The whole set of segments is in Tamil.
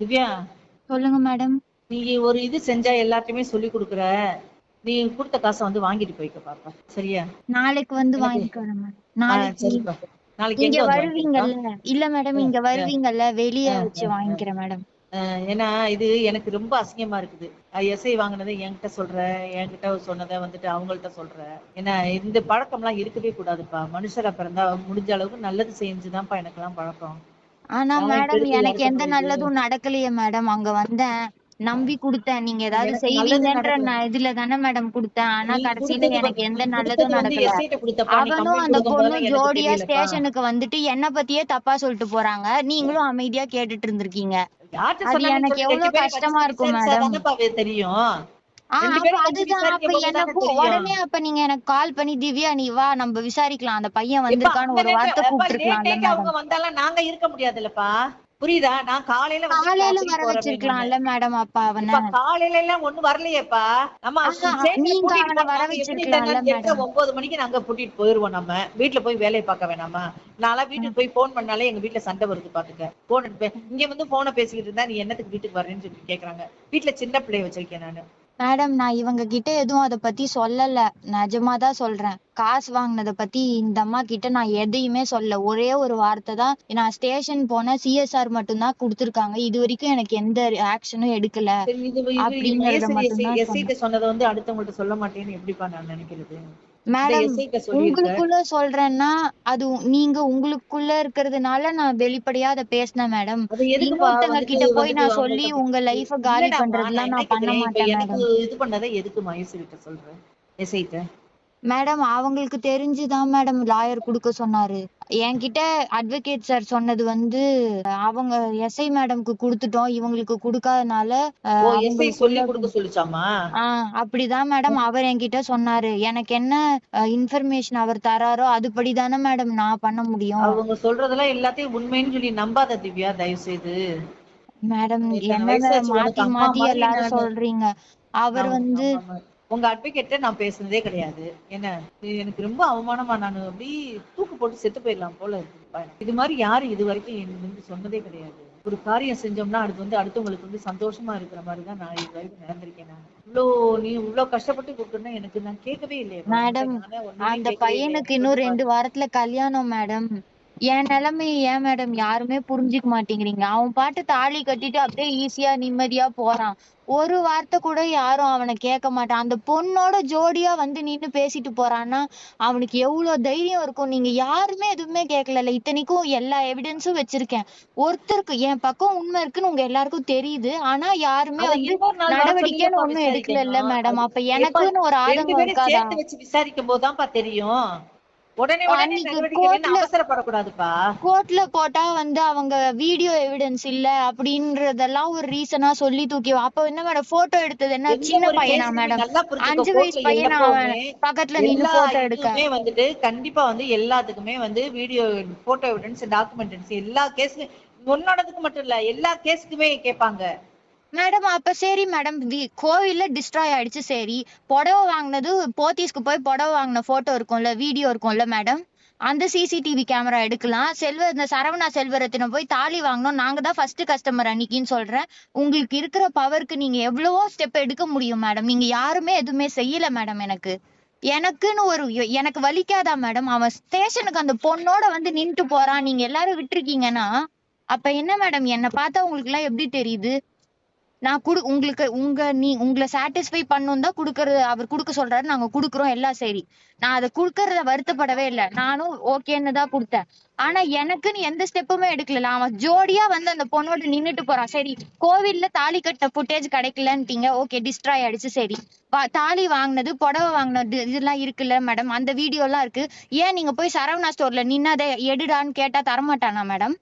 திவ்யா சொல்லுங்க மேடம். நீ ஒரு இது செஞ்சா எல்லாத்தையுமே சொல்லி கொடுக்குற. நீ கொடுத்த காசை வந்து வாங்கிட்டு போய்க்க பாப்பா. சரியா? நாளைக்கு வந்து வாங்கிக்கிறேன் நாளைக்கு இங்க வருவீங்கல்ல. இல்ல மேடம் இங்க வருவீங்கல்ல. வெளிய வச்சு. வாங்கிக்கிறேன் மேடம். ஏன்னா இது எனக்கு ரொம்ப அசிங்கமா இருக்குது. எஸ்ஐ வாங்கினதை என்கிட்ட சொல்ற என்கிட்ட சொன்னதை வந்துட்டு அவங்கள்ட்ட சொல்ற. ஏன்னா இந்த பழக்கம்லாம் இருக்கவே கூடாதுப்பா. மனுஷரா பிறந்தா முடிஞ்ச அளவுக்கு நல்லது செஞ்சுதான்ப்பா எனக்கெல்லாம் பழக்கம். ஆனா மேடம் எனக்கு எந்த நல்லதும் நடக்கலையே மேடம் அங்க வந்தேன். நம்பி கொடுத்தேன். நீங்க ஏதாவது செய்வீங்கன்ற இதுல தானே மேடம் கொடுத்தேன். ஆனா கடைசியில எனக்கு எந்த நல்லதும் நடக்கல. அவனும் அந்த கொடுக்கும் பொண்ணு போதெல்லாம் எனக்கு ஜோடியா. ஸ்டேஷனுக்கு வந்துட்டு என்ன பத்தியே தப்பா சொல்லிட்டு போறாங்க. நீங்களும் அமைதியா கேட்டுட்டு இருந்திருக்கீங்க. அது எனக்கு எவ்வளவு கஷ்டமா இருக்கும் அது தெரியும். உடனே அப்ப நீங்க எனக்கு கால் பண்ணி திவ்யா நீ வா நம்ம விசாரிக்கலாம். அந்த பையன் வந்திருக்கான்னு ஒரு வார்த்தை அவங்க வந்தாலும் நாங்க இருக்க முடியாதுல்லப்பா. புரியுதா? நான் காலையில காலையில வர வச்சிருக்கலாம்ல மேடம் அப்ப அவன. காலையில எல்லாம் ஒண்ணும் வரலையேப்பா. நம்ம நீங்க அவனை வர வச்சிருக்கலாம்ல. ஒன்பது மணிக்கு நாங்க கூட்டிட்டு போயிருவோம் நம்ம. வீட்டுல போய் வேலையை பார்க்க வேணாமா? நான்லாம் வீட்டுக்கு போய் போன் பண்ணாலே எங்க வீட்டுல சண்டை வருது பாத்துக்க. போன் இங்க வந்து போனை பேசிக்கிட்டு இருந்தா நீ என்னத்துக்கு வீட்டுக்கு வர்றேன்னு சொல்லி கேக்குறாங்க. வீட்டுல சின்ன பிள்ளைய வச்சிருக்கேன் நானு. மேடம் நான் இவங்க கிட்ட எதுவும் அத பத்தி சொல்லல நிஜமாதான் சொல்றேன் காசு வாங்குனத பத்தி இந்த அம்மா கிட்ட நான் எதையுமே சொல்ல ஒரே ஒரு வார்த்தை தான் நான் ஸ்டேஷன் போனேன் சிஎஸ்ஆர் மட்டும் தான் கொடுத்துருக்காங்க இது வரைக்கும் எனக்கு எந்த ஆக்ஷனும் எடுக்கல அப்படிங்கறத எஸ்ஐட்ட சொன்னதை வந்து அடுத்தவங்கள்ட்ட சொல்ல மாட்டேன்னு எப்படிப்பா நான் நினைக்கிறது மேடம் உங்களுக்குள்ள சொல்றேன்னா அது நீங்க உங்களுக்குள்ள இருக்கிறதுனால நான் வெளிப்படையா அதை பேசினேன் மேடம் வந்துட்டு கிட்ட போய் நான் சொல்லி உங்க லைஃப காலி பண்றதெல்லாம் நான் பண்ண மாட்டேன் மேடம் இது பண்ணதை எதுக்கு மகேஷ் கிட்ட சொல்றேன் எஸ்ஐட்ட மேடம் அவங்களுக்கு தெரிஞ்சுதான் மேடம் லாயர் குடுக்க சொன்னாரு. என்கிட்ட அட்வொகேட் சார் சொன்னது வந்து அவங்க எஸ்ஐ மேடம்க்கு குடுத்துட்டோம். இவங்களுக்கு குடுக்காதனால சொல்லி கொடுக்க சொல்லிச்சாமா அப்படிதான் மேடம் அவர் என்கிட்ட சொன்னாரு. எனக்கு என்ன இன்ஃபர்மேஷன் அவர் தராரோ அதுபடி தானே மேடம் நான் பண்ண முடியும். அவங்க சொல்றதெல்லாம் எல்லாத்தையும் உண்மைன்னு சொல்லி நம்பாத திவ்யா தயவு செய்து மேடம் என்ன மாத்தி மாத்தி எல்லாரும். சொல்றீங்க. அவர் வந்து. உங்க அட்வொகேட்ட நான் பேசுனதே கிடையாது. என்ன எனக்கு ரொம்ப அவமானமா நான் அப்படி தூக்கு போட்டு செத்து போயிடலாம் போல எனக்கு. இது மாதிரி யாரும் இது வரைக்கும் எனக்கு வந்து சொன்னதே கிடையாது. ஒரு காரியம் செஞ்சோம்னா அது வந்து அடுத்தவங்களுக்கு வந்து சந்தோஷமா இருக்கிற மாதிரி தான் நான் இது வரைக்கும் நடந்திருக்கேன் நான். இவ்வளோ நீ இவ்வளவு கஷ்டப்பட்டு கொடுக்கணும்னா எனக்கு நான் கேட்கவே இல்லையே. மேடம், அந்த பையனுக்கு இன்னும் ரெண்டு வாரத்துல கல்யாணம் மேடம் என் நிலைமைய ஏன் மேடம் யாருமே புரிஞ்சுக்க மாட்டேங்கிறீங்க. அவன் பாட்டு தாலி கட்டிட்டு அப்படியே ஈஸியா நிம்மதியா போறான். ஒரு வார்த்தை கூட யாரும் அவனை கேட்க மாட்டான் அந்த பொண்ணோட ஜோடியா வந்து நின்னு பேசிட்டு போறான்னா அவனுக்கு எவ்வளவு தைரியம் இருக்கும்? நீங்க யாருமே எதுவுமே கேட்கல இத்தனைக்கும் எல்லா எவிடன்ஸும் வச்சிருக்கேன். ஒருத்தருக்கு என் பக்கம் உண்மை இருக்குன்னு உங்க எல்லாருக்கும் தெரியுது. ஆனா யாருமே வந்து நடவடிக்கைன்னு ஒண்ணும் எடுக்கல இல்ல மேடம். அப்ப எனக்குன்னு ஒரு ஆதங்கம் இருக்காதா? விசாரிக்கும் போதுதான்ப்பா தெரியும். உடனே உடனே கோர்ட்ல- அவசரப்படக்கூடாதுப்பா. கோர்ட்ல போட்டா வந்து அவங்க வீடியோ எவிடன்ஸ் இல்ல அப்படின்றதெல்லாம் ஒரு ரீசனா சொல்லி தூக்கி அப்ப என்ன மேடம் போட்டோ எடுத்தது என்ன? சின்ன பையனா மேடம் அஞ்சு வயசு பையனா பக்கத்துல நின்னு போட்டோ எடுக்க. வந்துட்டு கண்டிப்பா வந்து எல்லாத்துக்குமே வந்து வீடியோ போட்டோ எவிடன்ஸ் டாக்குமெண்டன்ஸ் எல்லா கேஸ்லயும் உன்னோடதுக்கு மட்டும் இல்ல எல்லா கேஸுக்குமே கேட்பாங்க மேடம் அப்ப சரி மேடம். கோவில்ல டிஸ்ட்ராய் ஆயிடுச்சு சரி. புடவை வாங்கினது போத்தீஸ்க்கு போய் புடவை வாங்கின போட்டோ இருக்கும்ல வீடியோ இருக்கும்ல மேடம்? அந்த சிசிடிவி கேமரா எடுக்கலாம். செல்வ இந்த சரவணா செல்வரத்தின போய் தாலி வாங்கினோம் நாங்க தான் ஃபர்ஸ்ட் கஸ்டமர் அன்னைக்குன்னு சொல்றேன். உங்களுக்கு இருக்கிற பவருக்கு நீங்க எவ்வளவோ ஸ்டெப் எடுக்க முடியும் மேடம். நீங்க யாருமே எதுவுமே செய்யல மேடம் எனக்கு. எனக்குன்னு ஒரு எனக்கு வலிக்காதா மேடம்? அவன் ஸ்டேஷனுக்கு அந்த பொண்ணோட வந்து நின்றுட்டு போறான். நீங்க எல்லாரும் விட்டுருக்கீங்கன்னா அப்ப என்ன மேடம்? என்ன பார்த்தா உங்களுக்கு எல்லாம் எப்படி தெரியுது? நான் குடு உங்களுக்கு உங்க நீ உங்களை சாட்டிஸ்ஃபை பண்ணும் தான் குடுக்கறது அவர் குடுக்க சொல்றாரு நாங்க குடுக்கறோம் எல்லாம் சரி நான் அதை குடுக்கறத வருத்தப்படவே இல்லை. நானும் ஓகேன்னு தான் கொடுத்தேன். ஆனா எனக்குன்னு எந்த ஸ்டெப்புமே எடுக்கல. அவன் ஜோடியா வந்து அந்த பொண்ணோட நின்னுட்டு போறான் சரி கோவில்ல தாலி கட்ட ஃபுட்டேஜ் கிடைக்கலன்ட்டீங்க. ஓகே டிஸ்ட்ராய் ஆயிடுச்சு. சரி வா- தாலி வாங்கினது புடவை வாங்கினது இதெல்லாம் இருக்குல்ல மேடம் அந்த வீடியோ எல்லாம் இருக்கு. ஏன் நீங்க போய் சரவணா ஸ்டோர்ல நின்னதை அதை எடுடான்னு கேட்டா தரமாட்டானா மேடம்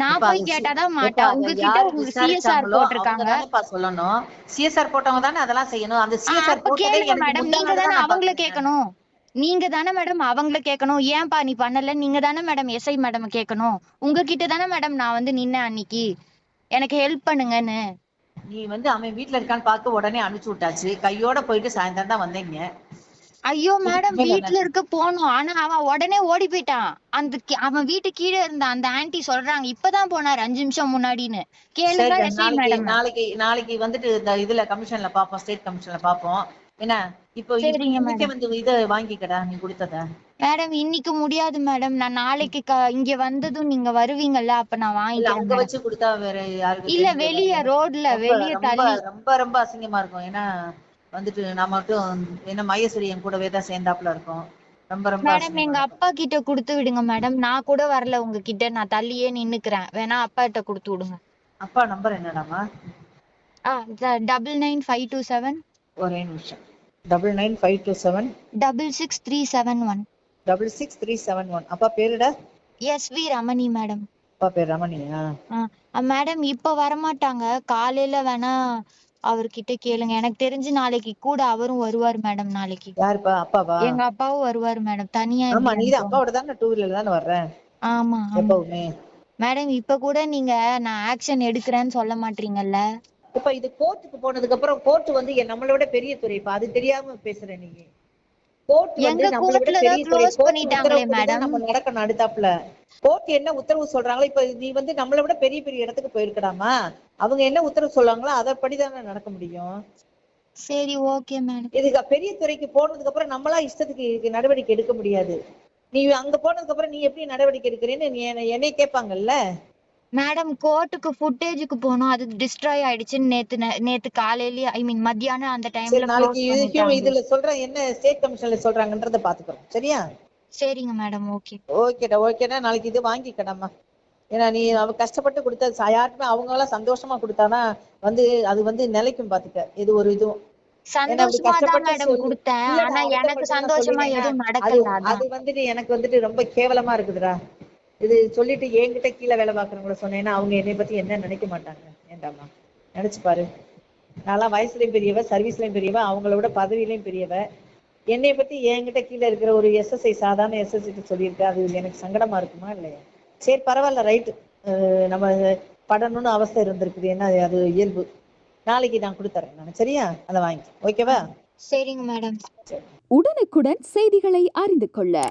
நான் போய் கேட்டாதான் அதை உங்ககிட்ட யாரு உங்க சிஎஸ்ஆர் போட்டிருக்காங்க. சொல்லணும். சிஎஸ்ஆர் போட்டவங்க தானே அதெல்லாம் செய்யணும். அந்த சிஎஸ்ஆர் போட்டதே மேடம். நீங்க தானே அவங்கள. கேட்கணும் நீங்க தானே மேடம் அவங்கள கேட்கணும் ஏன்பா நீ பண்ணல? நீங்க தானே மேடம் எஸ்ஐ மேடம் கேட்கணும் உங்ககிட்ட தானே மேடம் நான் வந்து நின்னேன் அன்னைக்கு. எனக்கு ஹெல்ப் பண்ணுங்கன்னு. நீ வந்து அவன் வீட்ல இருக்கான்னு பார்த்து உடனே அனுப்பிச்சு விட்டாச்சு. கையோட போயிட்டு சாயந்தரம் தான் வந்தீங்க. ஐயோ மேடம். வீட்ல இருக்க போனோம். ஆனா அவன் உடனே ஓடி போயிட்டான். அந்த அவன் வீட்டு கீழே இருந்த அந்த ஆன்ட்டி சொல்றாங்க இப்பதான் போனாரு அஞ்சு நிமிஷம் முன்னாடின்னு. கேளுங்க நாளைக்கு மேடம் நாளைக்கு நாளைக்கு வந்துட்டு இந்த இதுல கமிஷன்ல பாப்போம் ஸ்டேட் கமிஷன்ல பாப்போம். என்ன இப்போ இன்னைக்கே வந்து இத வாங்கிக்கடா நீ கொடுத்தத? மேடம் இன்னைக்கு முடியாது மேடம் நான் நாளைக்கு இங்க வந்ததும் நீங்க வருவீங்கல்ல அப்ப நான் வாங்கிக்கிறேன் அங்க. வச்சு கொடுத்தா வேற யாருக்கு இல்ல வெளிய. ரோட்ல வெளிய தள்ளி ரொம்ப ரொம்ப அசிங்கமா இருக்கும். ஏன்னா வந்துட்டு நான் மட்டும் என்ன மையசூரி என் கூடவே தான் சேர்ந்தாப்புல இருக்கும். ரொம்ப ரொம்ப மேடம் எங்க. அப்பா கிட்ட கொடுத்து விடுங்க மேடம். நான் கூட வரல உங்ககிட்ட. நான் தள்ளியே நின்னுக்கிறேன். வேணா அப்பா கிட்ட கொடுத்து விடுங்க. அப்பா நம்பர் என்னடாமா? ஆ double nine five two seven ஒரே நிமிஷம். Double nine five two seven double six three seven one double six three seven one அப்பா பேருடா எஸ் வி ரமணி மேடம். அப்பா பேர் ரமணியா? மேடம் இப்ப வரமாட்டாங்க. காலையில வேணா அவர்கிட்ட கேளுங்க. எனக்கு தெரிஞ்சு நாளைக்கு கூட அவரும் வருவார் மேடம் நாளைக்கு. யாருப்பா? அப்பாவா? எங்க அப்பாவும் வருவார் மேடம். தனியா ஆமா நீதான். அனுப்புவாங்க? அப்பாவோட தானே டூ வீலர் தானே வர்றேன் ஆமா எப்பவுமே. மேடம் இப்ப கூட நீங்க நான் ஆக்ஷன் எடுக்கிறேன்னு சொல்ல மாட்டீங்கல்ல? இப்ப இது கோர்ட்டுக்கு போனதுக்கு அப்புறம் கோர்ட் வந்து என் நம்மளை விட பெரிய துறைப்பா. அது தெரியாம பேசுற நீங்க கோர்ட் வந்து எங்க நம்மளை விட courtல பெரிய. நம்ம நடக்கணும் அடுத்தாப்புல. கோர்ட் என்ன உத்தரவு சொல்றாங்களோ இப்ப நீ வந்து நம்மளை விட பெரிய பெரிய இடத்துக்கு போயிருக்கடாமா அவங்க என்ன உத்தரவு சொல்றாங்களோ அதன்படி தானே நடக்க முடியும். சரி ஓகே மேடம் இதுக்கு பெரிய துறைக்கு போனதுக்கு அப்புறம் நம்மளா இஷ்டத்துக்கு நடவடிக்கை எடுக்க முடியாது. நீ அங்க போனதுக்கு அப்புறம் நீ எப்படி நடவடிக்கை எடுக்கிறேன்னு என்னை- கேட்பாங்கல்ல? மேடம் கோர்ட்டுக்கு ஃபுட்டேஜுக்கு போனோம். அது டிஸ்ட்ராய் ஆயிடுச்சுன்னு நேத்து நேத்து காலையிலயே ஐ மீன் மத்தியானம் அந்த டைம்ல நாளைக்கு இது இதுல சொல்றேன். என்ன ஸ்டேட் கமிஷன்ல சொல்றாங்கன்றத பாத்துக்கிறோம். சரியா? சரிங்க மேடம் ஓகே ஓகேடா ஓகேடா நாளைக்கு இது வாங்கிக்கடாமா ஏன்னா நீ அவ கஷ்டப்பட்டு கொடுத்த யாருக்குமே அவங்க எல்லாம் சந்தோஷமா கொடுத்தானா வந்து அது வந்து நிலைக்கும் பாத்துக்க. இது ஒரு இதுவும். சந்தோஷமா எனக்கு சந்தோஷமா. எதுவும் நடக்கல அது வந்துட்டு எனக்கு வந்துட்டு ரொம்ப கேவலமா இருக்குதுடா. இது சொல்லிட்டு என்கிட்ட கீழே வேலை பாக்குறவங்கள சொன்னேன்னா அவங்க என்னை பத்தி என்ன நினைக்க மாட்டாங்க? ஏண்டாமா? நினைச்சு பாரு. நான்லாம் வயசுலயும் பெரியவ சர்வீஸ்லயும் பெரியவ அவங்கள விட பதவியிலயும் பெரியவ. என்னை பத்தி என்கிட்ட கீழே இருக்கிற ஒரு எஸ்எஸ்ஐ சாதாரண எஸ்எஸ்ஐ சொல்லியிருக்க. அது எனக்கு சங்கடமா இருக்குமா இல்லையா? சரி பரவாயில்ல ரைட்டு நம்ம படணும்னு அவஸ்தை இருந்திருக்குது. என்ன அது- அது இயல்பு. நாளைக்கு நான் கொடுத்துறேன் நான். சரியா? அதை வாங்கி ஓகேவா? சரிங்க மேடம் உடனுக்குடன் செய்திகளை அறிந்து கொள்ள